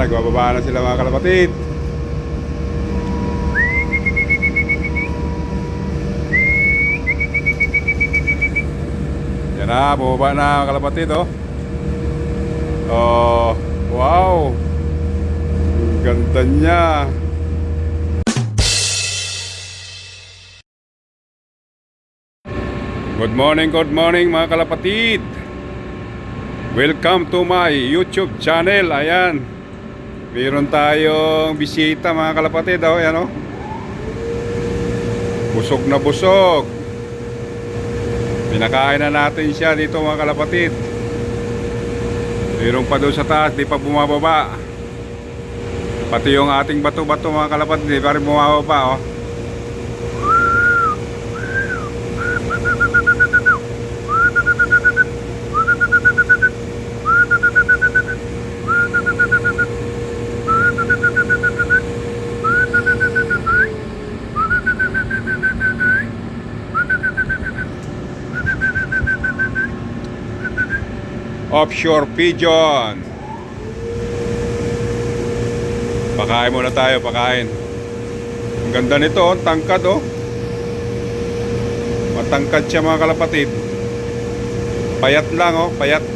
nagbababa na sila mga kalapatid. Yan na, bumaba na mga kalapatid oh. Oh, wow. Ganda niya. Good morning, good morning mga kalapatid. Welcome to my YouTube channel. Ayan. Mayroon tayong bisita mga kalapatid. Oh, ayan oh. Busog na busog. Pinakain na natin siya dito mga kalapatid. Mayroon pa doon sa taas, di pa bumababa. Pati yung ating bato-bato mga kalapatid, di pa rin bumababa oh. Offshore pigeon. Pakain muna tayo, pakain. Ang ganda nito, oh, tangkad oh. Matangkad siya mga kalapatid. Payat lang oh, payat.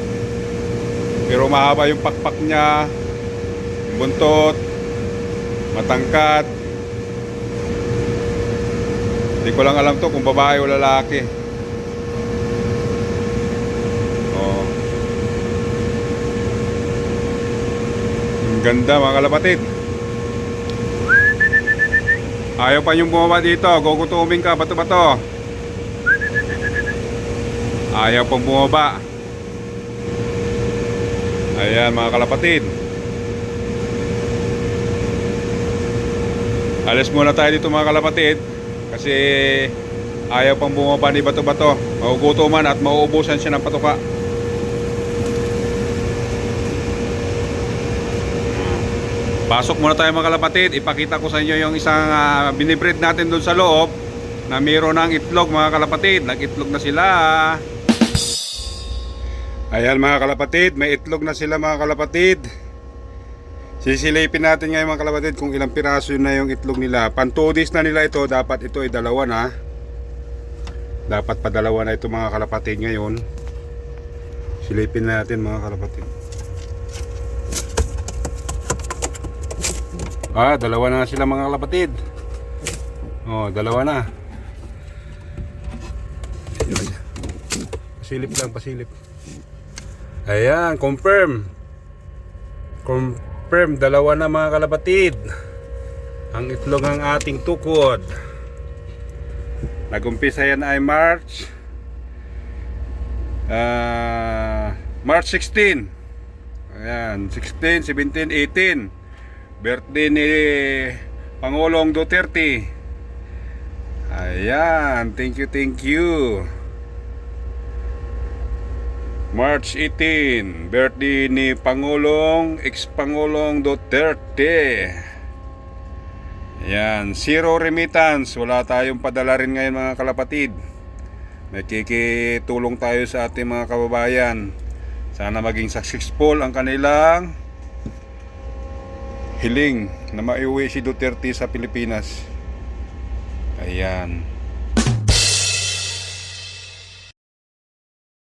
Pero mahaba yung pakpak niya. Buntot. Matangkad. Hindi ko lang alam to kung babae o lalaki. Ganda mga kalapatid. Ayaw pa yung bumaba dito. Gugutumin ka. Bato bato. Ayaw pang bumaba. Ayan mga kalapatid. Alis muna tayo dito mga kalapatid. Kasi ayaw pang bumaba ni bato bato. Magugutuman at mauubusan siya ng patuka. Pasok muna tayo mga kalapatid. Ipakita ko sa inyo yung isang uh, binibreed natin doon sa loob na mayroon ng itlog mga kalapatid. Nag-itlog na sila. Ayan mga kalapatid, may itlog na sila mga kalapatid. Sisilipin natin ngayon mga kalapatid kung ilang piraso na yung itlog nila. Pan 2 days na nila ito, dapat ito ay dalawa na. Dapat pa dalawa na ito mga kalapatid ngayon. Silipin natin mga kalapatid. Ah, dalawa na sila mga kalapatid. Oh, dalawa na. Pasilip lang, pasilip. Ayan, confirm. Confirm, dalawa na mga kalapatid. Ang itlog ng ating tukod. Nagumpisa yan ay March ah March 16. Ayan, 16, 17, 18 birthday ni Pangulong Duterte. Ayan, thank you, thank you. March 18, birthday ni Pangulong, ex-Pangulong Duterte. Ayan, zero remittance. Wala tayong padala rin ngayon mga kalapatid. Nakikitulong tayo sa ating mga kababayan. Sana maging successful ang kanilang hiling na maiuwi si Duterte sa Pilipinas. Ayan.